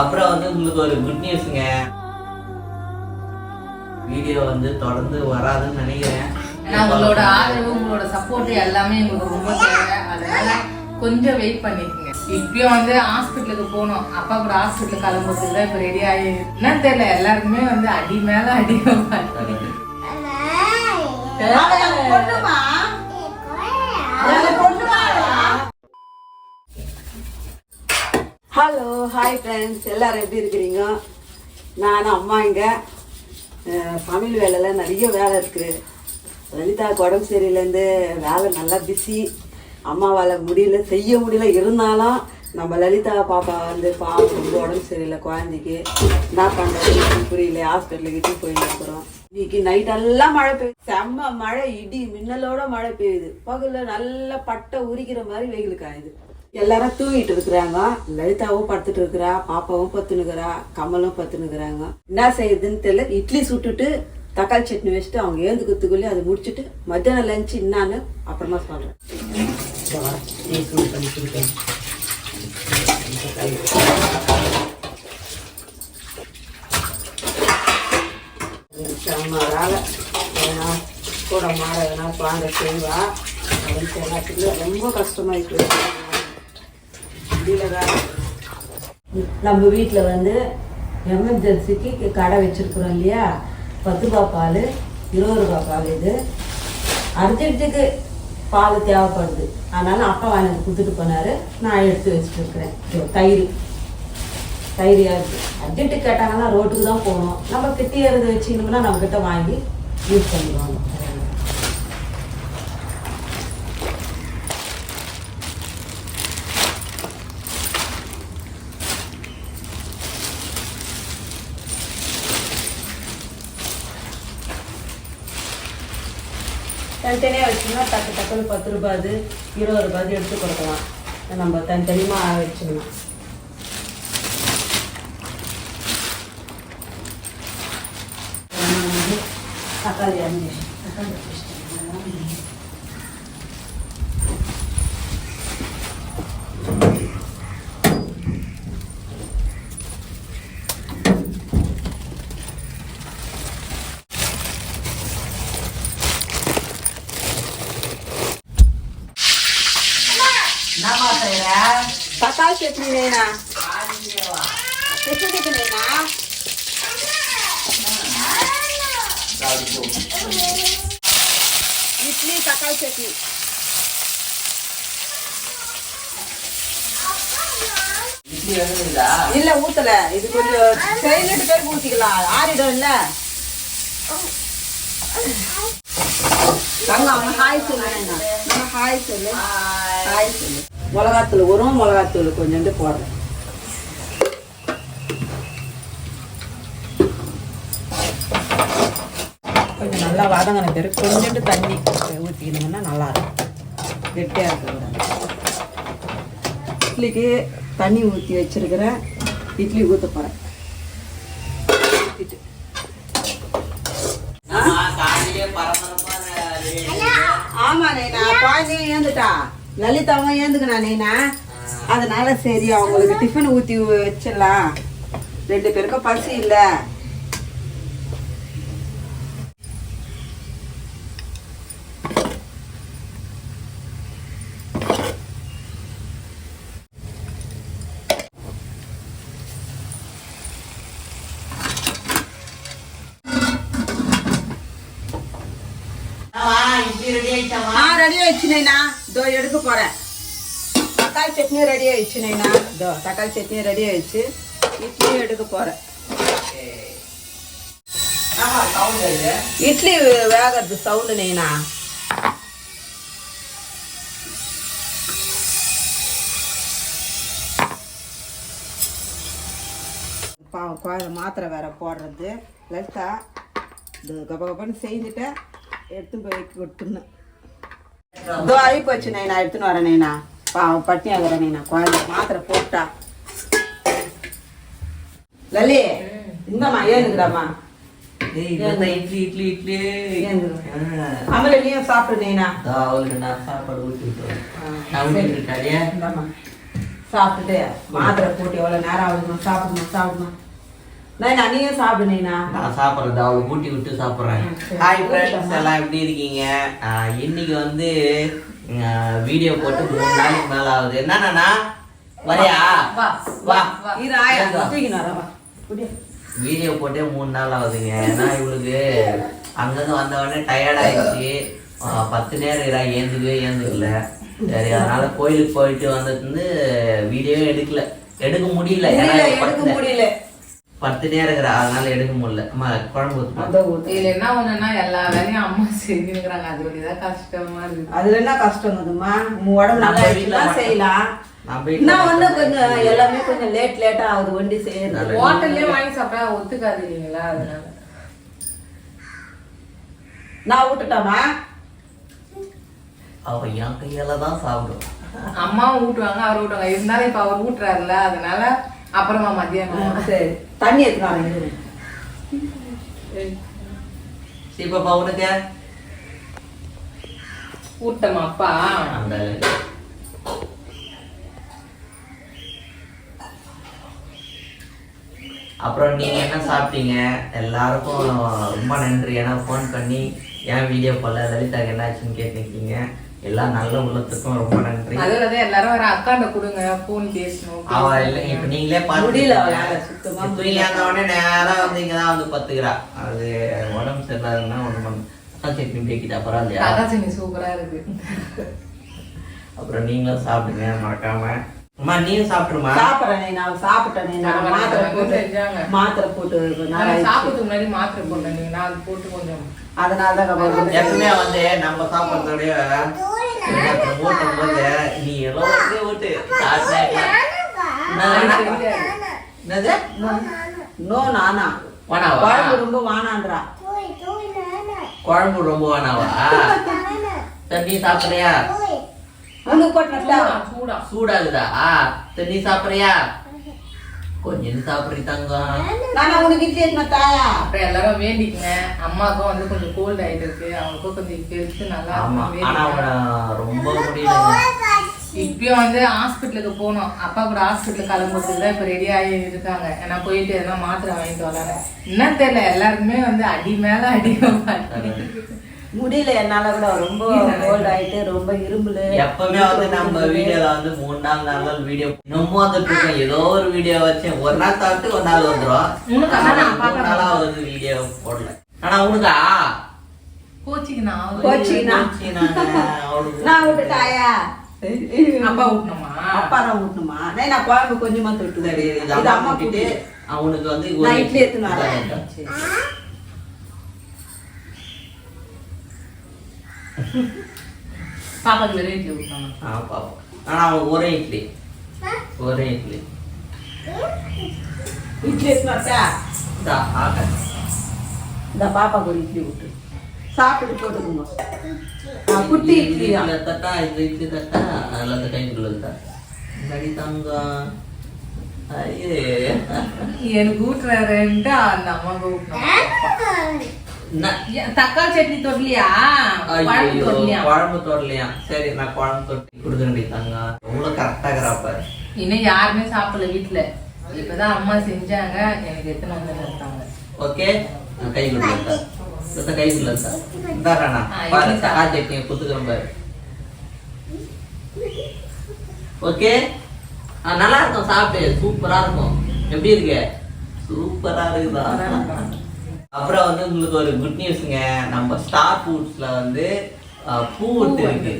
அப்புறம் வந்து உங்களுக்கு ஒரு குட் நியூஸுங்க வீடியோ வந்து தொடர்ந்து வராதுன்னு நினைக்கிறேன். ஏன்னா உங்களோட ஆதரவு உங்களோட சப்போர்ட் எல்லாமே எங்களுக்கு ரொம்ப தேவை. அதனால கொஞ்சம் வெயிட் பண்ணிக்கங்க. இப்பயும் வந்து ஹாஸ்பிட்டலுக்கு போகணும் அப்பா கூட ஹாஸ்பிட்டலுக்கு கிளம்புறதுக்கு தான் இப்போ ரெடி ஆகி என்னன்னு தெரியல எல்லாருக்குமே வந்து அடி மேல அடி ஹலோ ஹாய் ஃப்ரெண்ட்ஸ் எல்லாரும் எப்படி இருக்கிறீங்க? நானும் அம்மா இங்கே. சமையல் வேலையில் நிறைய வேலை இருக்குது லலிதாவுக்கு உடம்பு சரியிலேருந்து வேலை நல்லா பிஸி அம்மாவால் முடியல செய்ய முடியல. இருந்தாலும் நம்ம லலிதா பாப்பா வந்து பாவம் ரொம்ப உடம்பு சரியில்லை குழந்தைக்கு என்ன பண்ணுறது புரியல. ஹாஸ்பிட்டலுக்கிட்டே போயிருக்கிறோம் இன்னைக்கு நைட் எல்லாம் மழை பெய்யுது. செம்ம மழை இடி மின்னலோட மழை பெய்யுது. பகலில் நல்லா பட்டை உரிக்கிற மாதிரி வெயிலுக்கு ஆயிடுது எல்லாரும் தூங்கிட்டு இருக்கிறாங்க. லலிதாவும் படுத்துட்டு இருக்கிறா பாப்பாவும் பத்துனுக்குறா கமலும் பத்துனுக்குறாங்க என்ன செய்யுதுன்னு தெரியல. இட்லி சுட்டுட்டு தக்காளி சட்னி வச்சுட்டு அவங்க ஏந்துக்கிறதுக்குள்ளே அதை முடிச்சுட்டு மத்தியானம் லஞ்சு என்னான்னு அப்புறமா சொல்கிறேன் ஏன்னா கூட மாற எதனா குழந்தை செய்வா அப்படின்னு ரொம்ப கஷ்டமாயிட்டு வேலை நம்ம வீட்டில் வந்து எமர்ஜென்சிக்கு கடை வச்சிருக்கிறோம் இல்லையா? பத்து ரூபா பால் இருபது ரூபா பால் இது. அர்ஜென்ட்டுக்கு பால் தேவைப்படுது. அதனால அப்பா வாங்கி கொடுத்துட்டு போனார். நான் எடுத்து வச்சுட்டு இருக்கிறேன். இதோ தயிர். தயிரியா இருக்கு அர்ஜென்ட்டு கேட்டாங்கன்னா ரோட்டுக்கு தான் போகணும். நம்ம கிட்டே இருந்து வச்சுக்கணும்னா நம்மக்கிட்ட வாங்கி யூஸ் பண்ணிடுவாங்க. தனித்தனியாக டக்கு டக்குன்னு பத்து ரூபாது இருபது ரூபாது எடுத்து கொடுக்கலாம். நம்ம தனித்தனியாக வச்சுக்கணும். தக்காளி அஞ்சு தக்காளி என்னம்மா செய்யற சட்னி வேணா சட்னி வேணா இட்லி தக்காளி சட்னி இல்ல ஊத்தல. இது கொஞ்சம் பதினெட்டு பேருக்கு ஊத்திக்கலாம். ஆறிடும் இல்ல? அவன் ஹாய் சொல்லு. நம்ம ஹாய் சொல்லு. ஹாய் சொல்லு. மிளகாத்தூள் ஒரு மிளகாத்தூள் கொஞ்சோண்டு போடுறேன். கொஞ்சம் நல்லா வதங்கின பிறகு கொஞ்சோண்டு தண்ணி ஊற்றிக்கணுங்கன்னா நல்லா இருக்கும் கெட்டியாக இருக்கும் இட்லிக்கு தண்ணி ஊற்றி வச்சிருக்கிறேன் இட்லி ஊற்ற போகிறேன் ஆமா, காலையிலே பரபரப்பா ready. ஆமா நைனா ஏந்துட்டா. லலிதாவும் ஏந்துக்கணா நீனா? அதனால சரி அவங்களுக்கு டிஃபன் ஊற்றி வச்சிடலாம். ரெண்டு பேருக்கும் பசி இல்லை. ஆ ரெடி ஆயிடுச்சு இதோ எடுக்க போறேன். தக்காளி சட்னி ரெடி ஆயிடுச்சு இதோ தக்காளி சட்னி ரெடி ஆயிடுச்சு. இட்லியும் எடுக்க போறேன். இட்லி வேகிறது சவுண்டு நைனா. பாவம் குழந்தை மாத்திரை வேற போடுறது. லலிதா இது கப கபன்னு செய்துட்டு எடுத்து போய் கொடுத்துன்னு இதோ ஆகி போச்சு நைனா எடுத்துன்னு வரேன் நைனா. பாவம் பட்டினி ஆகிறேன் நைனா. குழந்தை மாத்திரை போட்டா. லலி இந்தம்மா இவன்தான் இட்லி இட்லி இட்லி. ஏந்து ஆ. அமலிலையும் சாப்பிடு நைனா. அவளுக்கு நான் சாப்பாடு ஊட்டி விட்டுறேன். ஆ, நான் ஊட்டி விட்டுட்டாடியா இந்தாம்மா. சாப்பிட்டுட்டு மாத்திரை போட்டு எவ்வளோ நேரம் ஆகுதுமா சாப்பிடணும் சாப்பிடணும் நைனா நீயும் சாப்பிடு நைனா சாப்பிட்றது அவளை கூட்டி விட்டு சாப்பிட்றேன். ம், சரி. ஹாய் ஃப்ரெண்ட்ஸ் எல்லாம் எப்படி இருக்கீங்க? இன்னைக்கு வந்து வீடியோ போட்டு மூணு நாளைக்கு மேல ஆகுது. என்னண்ணா வரியா. வீடியோ போட்டே மூணு நாள் ஆகுதுங்க. ஏன்னா இவளுக்கு? அங்கங்க வந்த உடனே டயர்ட் ஆயிடுச்சு பத்து நேரம் ஏந்துக்கவே ஏந்துக்கல. சரி அதனால கோயிலுக்கு போயிட்டு வந்தது வந்து வீடியோவே எடுக்கல. எடுக்க முடியல. எடுக்க பத்து- முடியல. பத்து நேரம் இருக்கிறா அதனால எடுக்க முடியல. அம்மா குழம்பு ஊத்து. இதுல என்ன ஒண்ணுன்னா எல்லா வேலையும் அம்மா செஞ்சுக்கிறாங்க அது இதா கஷ்டமா இருக்கு. அதுல என்ன கஷ்டம் இருக்குதுமா உன் உடம்பு நல்லா. செய்யலாம். ஒண்ணு மட்டும் கொஞ்சம் எல்லாமே கொஞ்சம் லேட் லேட்டா ஆகுது. வண்டி செய்யறது. ஹோட்டல்லே வாங்கி சாப்பிட்டா ஒத்துக்காது இல்லைங்களா அதனால. நான் விட்டுட்டாமா அவ என் கையால தான் சாப்பிடும். அம்மாவும் ஊட்டுவாங்க அவர் ஊட்டுவாங்க. இருந்தாலும் இப்ப அவர் ஊட்டுறாருல அதனால அப்புறமா மத்தியானம் சரி. தண்ணி எடுத்துனாங்க சீப்பாப்பா உனக்கு? ஊட்டமா அப்பா அந்த அப்புறம் நீங்க என்ன சாப்பிட்டீங்க? எல்லாருக்கும் ரொம்ப நன்றி. ஏன்னா ஃபோன் பண்ணி ஏன் வீடியோ போடல? லலிதாக்கு என்னாச்சுன்னு கேட்டுருக்கீங்க. எல்லா நல்ல உள்ளத்துக்கும் ரொம்ப நன்றி. அதோட தான் எல்லாரும் வர அக்காண்ட கொடுங்க போன் பேசணும் அவ இல்லை இப்ப நீங்களே முடியல அவளால நேரா வந்து இங்கதான் வந்து பத்துக்கிறா அது உடம்பு சரியில்லாதுன்னா ஒண்ணு சட்னி பேக்கிட்டா பரவாயில்லையா? தகாசினி சூப்பரா இருக்கு. அப்புறம் நீங்களும் சாப்பிடுங்க மறக்காம. அம்மா நீயும் சாப்பிட்டுருமா சாப்பிட்றேன் நான் சாப்பிட்டேன் நான் மாத்திரை போட்டு செஞ்சாங்க. மாத்திரை போட்டு நான். சாப்பிட்டு முன்னாடி மாத்திரை போட்டேன் நீங்க நான் அது போட்டு கொஞ்சம் அதனால தான் எப்பவுமே வந்து நம்ம சாப்பிட்றதோடய ஓட்டும் போது நீ எல்லாம் வந்து ஓட்டு நோ. நானா? வானாவா? குழம்பு ரொம்ப வானான்றா. குழம்பு ரொம்ப வேணாவா சரி நீ சாப்பிடுறியா? உனக்கு போட்டுட்டா சூடா சூடாகுதா? நீ சாப்பிடுறியா? கொஞ்சம் சாப்பிடுறீ தங்கம். நானா உனக்கு இட்லி எடுத்துன தாயா? அப்புறம் எல்லாரும் வேண்டிக்கங்க. அம்மாவுக்கும் வந்து கொஞ்சம் கோல்ட் ஆயிட்டு இருக்கு. அவங்களுக்கும் கொஞ்சம் பெருசு நல்லா ஆனா ரொம்ப முடியலங்க. இப்பயும் வந்து ஹாஸ்பிட்டலுக்கு போனோம் அப்பா கூட ஹாஸ்பிட்டலுக்கு கிளம்புறதுக்கு தான் இப்போ ரெடி ஆகி இருக்காங்க. ஏன்னா போயிட்டு எதனா மாத்திரை வாங்கிட்டு வராங்க என்ன தெரியல. எல்லாருக்குமே வந்து அடி மேல அடி முடியல என்னால கூட ரொம்ப கோல்ட் ஆயிட்டு ரொம்ப இரும்புல எப்பவுமே வந்து நம்ம வீடியோல வந்து மூணு நாள் நாலு நாள் வீடியோ இன்னமும் வந்துட்டு இருக்கோம். ஏதோ ஒரு வீடியோ வச்சு ஒரு நாள் சாப்பிட்டு ஒரு நாள் நான் மூணு. நாளா வந்து வீடியோ போடல. ஆனா உனக்கா? கோச்சிக்கு நான் கோச்சிக்கினா? அவளுக்கு. நான் விட்டுட்டாயா? அப்பா ஊட்டணுமா அப்பா தான் விட்டுமா நான் குழம்பு கொஞ்சமா தொட்டு இது அம்மா கூட்டி. அவனுக்கு வந்து நான் இட்லி எடுத்துன்னு வரேன் சரி. பாப்பாக்கு வெறும் இட்லி ஊட்டணும் ஆ பாப்போம். ஆனா அவனுக்கு ஒரே இட்லி. ஒரே இட்லி. இட்லி வரட்டா? இந்தா, ஆக்க. இந்த பாப்பாக்கு ஒரு இட்லி விட்டு சாப்பிட்டு போட்டுக்கோங்க. ஆ, குட்டி இட்லி இதுல தட்டா இந்த இட்லி தட்டா? அதுல அந்த கைக்குள்ள இருக்கா இந்தாடி தங்கம் எனக்கு ஊட்டுறாருன்ட்டு அந்த என்ன? ஏன், தக்காளி சட்னி தொடலையா குழம்பு தொடலையா குழம்பு தொடலையா சரி நான் குழம்பு தொட்டி கொடுக்குறேன்டி தங்கம் எவ்வளவு கரெக்டா இருக்கிறாப்ப இன்னும் யாருமே சாப்பிடல வீட்டுல இப்பதான் அம்மா செஞ்சாங்க எனக்கு எத்தனை வந்து இருக்காங்க ஓகே சுத்த கைக்குள்ள இருக்கா இந்தாடா ஆ, பாரு தக்காளி சட்னியை குத்துக்கிறேன் பாரு ஓகே நல்லா இருக்கும் சாப்பிட்டு சூப்பரா இருக்கும் எப்படி இருக்கு சூப்பரா இருக்குதா அப்புறம் வந்து உங்களுக்கு ஒரு குட் நியூஸ்ங்க நம்ம ஸ்டார் ஃபுட்ஸ்ல வந்து பூ இருக்கு.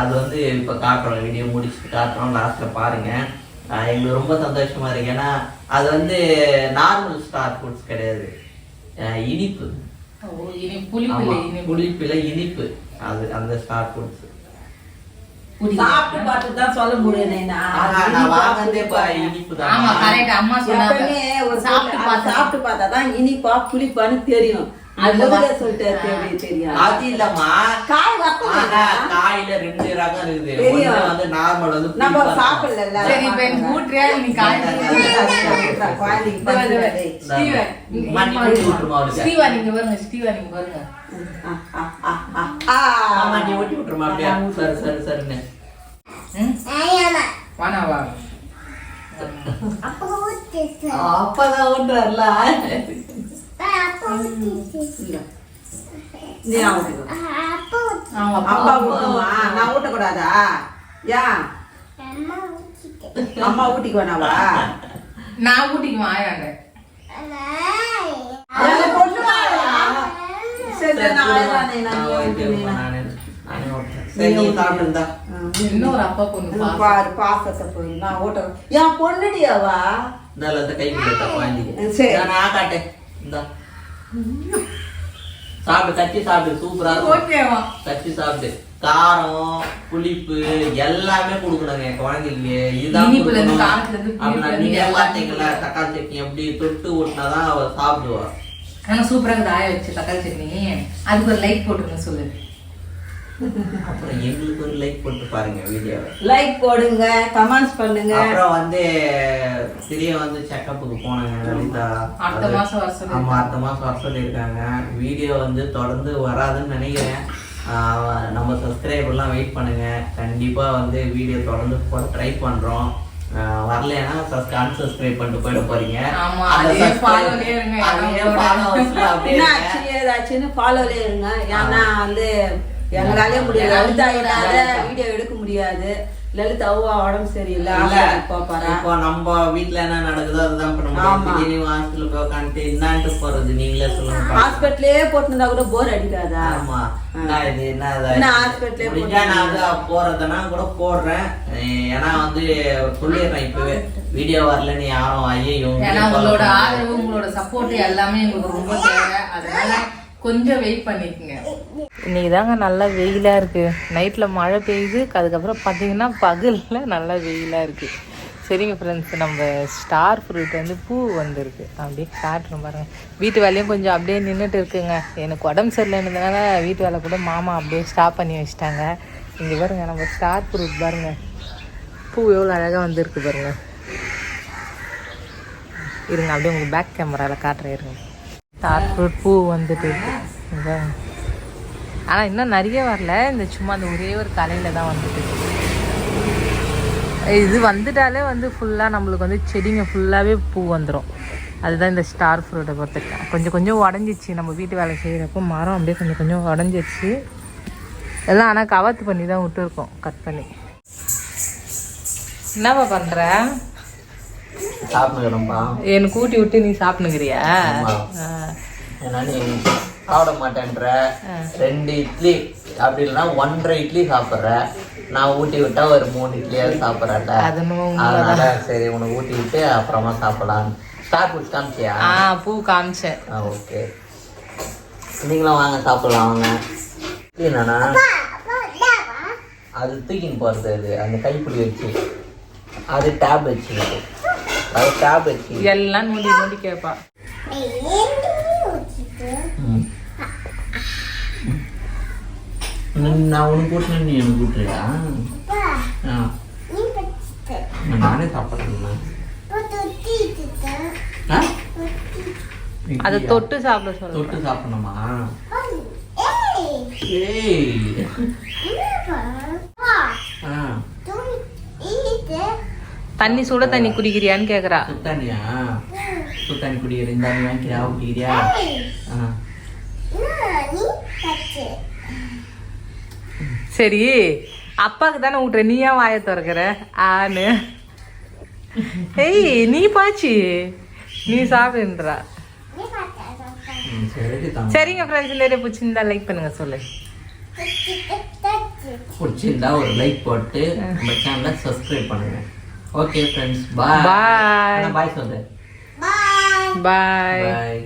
அது வந்து இப்ப காட்டுறோம். வீடியோ முடிச்சுட்டு காட்டுறோம். லாஸ்ட்ல பாருங்க. எங்களுக்கு ரொம்ப சந்தோஷமா இருக்கு. ஏன்னா அது வந்து நார்மல் ஸ்டார் ஃபுட்ஸ் கிடையாது. இனிப்பு. புளிப்பில இனிப்பு. அது அந்த ஸ்டார் ஃபுட்ஸ் சாப்பிட்டு பார்த்து தான் சொல்ல முடியும் ஆமா கரெக்ட் அம்மா சொன்னாங்க. ஒரு சாப்பிட்டு சாப்பிட்டு பார்த்தா சாப்பிட்டு பார்த்தா தான் இனிப்பா புளிப்பான்னு தெரியும். அது இல்லம்மா. காய்? காயில ரெண்டு ரகம் இருக்குது. தெரியும். ஒண்ணு வந்து நார்மல் வந்து நம்ம புளிப்பா இருக்கும். சாப்பிடல சரி இப்ப எனக்கு ஊட்டுறியா? நீ காய்? ஸ்டீவா நீங்க பாருங்க ஸ்டீவா நீங்க பாருங்க. ஆமா, நீ ஊட்டி விட்டுருமா அப்படியே? சரி, சரி. ம்? வானாவா அப்பதான் ஓட்டுறாருல. நீ ஊட்டிக்கோ அப்பா ஊட்டுமா நான் ஊட்டக்கூடாதா? ஏன் அம்மா ஊட்டிக்குவானாவா? நான் ஊட்டிக்குவேன் ஆயாண்ட எங்க பொண்ணு வாயா? சரி சரி, நான் அழுவானே, நான் நான் நீ ஓட்டி ஊட்டுனேனா? நானே நானே ஓட்டுறேன் சரி நீ சாப்பிட்டு இருந்தா இன்னொரு அப்பா பொண்ணு. பாரு பாசத்தை போய் நான் என் பொண்ணுடியாவா இந்த கை சரி. நான் காட்டேன் இந்த சாப்பிடு கட்டி சாப்பிடு சூப்பரா ஓகேவா சாப்பிடு காரம் புளிப்பு எல்லாமே கொடுக்கணுங்க என் குழந்தைக்கு இதுதான் அப்படின்னா நீங்க பார்த்தீங்களா தக்காளி சட்னி எப்படி தொட்டு ஊட்டினாதான் அவ சாப்பிடுவா ஆனா சூப்பரா இருக்குது ஆயா வச்சு தக்காளி சட்னி அதுக்கு ஒரு லைக் போட்டுருங்க சொல்லு. அப்புறம் எங்களுக்கு ஒரு லைக் போட்டு பாருங்க வீடியோவை. லைக் போடுங்க கமெண்ட்ஸ் பண்ணுங்க. அப்புறம் வந்து சிறிய வந்து செக்கப்புக்கு போனாங்க லலிதா. அடுத்த மாசம் வர சொல்லி ஆமா அடுத்த மாசம் வர சொல்லியிருக்காங்க. வீடியோ வந்து தொடர்ந்து வராதுன்னு நினைக்கிறேன். நம்ம சப்ஸ்கிரைபர்லாம் வெயிட் பண்ணுங்க. கண்டிப்பா வந்து வீடியோ தொடர்ந்து போட ட்ரை பண்றோம். ஆஹ் வரலைன்னா அன்சப்ஸ்கிரைப் பண்ணிட்டு போயிட போறீங்க. ஆமா, அதே இருங்க, அதே அப்படியே என்ன. ஆச்சு ஏதாச்சுன்னு ஃபாலோலே இருங்க. ஏன்னா வந்து எங்களாலே முடியல. வீடியோ எடுக்க முடியாது. லலிதா அவ்வா உடம்பு சரியில்லை ஹாஸ்பிட்டல் இப்போ நம்ம வீட்ல என்ன நடக்குதோ அதுதான் பண்ண ஆமா. முடியும் திடீர்னு ஹாஸ்பிட்டல் போய் உட்காந்துட்டு என்னான்ட்டு போறது? நீங்களே சொல்லுங்க. ஹாஸ்பிட்டலே போட்டுருந்தா கூட போர் அடிக்காதா? ஆமா. இது என்ன முடிஞ்சா நான் போறதுன்னா கூட போடுறேன். ஏன்னா வந்து சொல்லிடுறேன் இப்பவே. வீடியோ வரலன்னு யாரும் ஐயோ ஏன்னா உங்களோட ஆதரவு உங்களோட சப்போர்ட் எல்லாமே எங்களுக்கு ரொம்ப தேவை. அதனால கொஞ்சம் வெயிட் பண்ணிக்கங்க. இன்னைக்கு தாங்க நல்லா வெயிலாக இருக்குது நைட்டில் மழை பெய்யுது. அதுக்கப்புறம் பார்த்தீங்கன்னா பகலில் நல்லா வெயிலாக இருக்குது சரிங்க ஃப்ரெண்ட்ஸ் நம்ம ஸ்டார் ஃப்ரூட் வந்து பூ வந்திருக்கு. அப்படியே காட்டுறோம் பாருங்கள் வீட்டு வேலையும் கொஞ்சம் அப்படியே நின்றுட்டு இருக்குங்க. எனக்கு உடம்பு சரியில்லைன்றதுனால வீட்டு வேலை கூட மாமா அப்படியே ஸ்டாப் பண்ணி வச்சிட்டாங்க. இங்கே பாருங்கள் நம்ம ஸ்டார் ஃப்ரூட் பாருங்கள் பூ எவ்வளோ அழகாக வந்திருக்கு பாருங்கள் இருங்க அப்படியே உங்களுக்கு பேக் கேமராவில் காட்டுறேன் இருங்க. ஸ்டார் ஃப்ரூட் பூ வந்துட்டு இருக்கு. இங்க பாருங்க. ஆனா இன்னும் நிறைய வரல. இந்த சும்மா அந்த ஒரே ஒரு தலையில தான் வந்துட்டு. இது வந்துட்டாலே வந்து ஃபுல்லாக நம்மளுக்கு வந்து செடிங்க ஃபுல்லாகவே பூ வந்துடும் அதுதான் இந்த ஸ்டார் ஃப்ரூட்டை பொறுத்திருக்கேன் கொஞ்சம் கொஞ்சம் உடஞ்சிச்சு. நம்ம வீட்டு வேலை செய்கிறப்போ மரம் அப்படியே கொஞ்சம் கொஞ்சம் உடஞ்சிருச்சு. எல்லாம் ஆனால் கவாத்து பண்ணி தான் விட்டுருக்கோம். கட் பண்ணி. என்னப்பா பண்ணுற சாப்பிடுறோம்பா எனக்கு கூட்டி விட்டு நீ சாப்பிட்டுக்கிறியா சாப்பிட மாட்டேன்ற ரெண்டு இட்லி. அப்படி இல்லைன்னா ஒன்றரை இட்லி சாப்பிட்ற நான் ஊட்டி விட்டா ஒரு மூணு இட்லியாவது சாப்பிட்றேன்ல. அதனால சரி உனக்கு ஊட்டி விட்டு அப்புறமா சாப்பிடலாம். Star foods காமிச்சியா? ஆ பூ காமிச்சேன். ஆ ஓகே. நீங்களும் வாங்க சாப்பிடலாம் வாங்க. என்னண்ணா அது தூக்கின்னு போகிறது அது அந்த கைப்பிடி வச்சு. அது டேப் வச்சு அது டேப் வச்சு. எல்லாம் நோண்டி நோண்டி கேட்பா. நான் உனக்கு கூட்டினேன் நீ எனக்கு கூட்டுறியா ஆ. நானே சாப்பிட்றேன் அதை தொட்டு சாப்பிட சொல்ல தொட்டு சாப்பிடணுமா? ஏய். ஆ. தண்ணி சுட தண்ணி குடிக்கிறியான்னு கேக்குறா. சுத்தானியா சுத்தானி குடிக்கிற இந்த தண்ணி வாங்கிக்கிறியா ஊட்டிக்கிறியா ஆ. சரி அப்பாக்கு தானே விட்டுற நீ ஏன் வாயை திறக்கிற? ஆனு. ஏய் நீ பாச்சி நீ சாப்பிடுன்றா. சரிங்க ஃப்ரெண்ட்ஸ் வீடியோ பிடிச்சிருந்தா லைக் பண்ணுங்க சொல்லு. பிடிச்சிருந்தா ஒரு லைக் போட்டு நம்ம சேனலை சப்ஸ்கிரைப் பண்ணுங்க. Okay friends bye Bye. Bye சொல்லு. Bye bye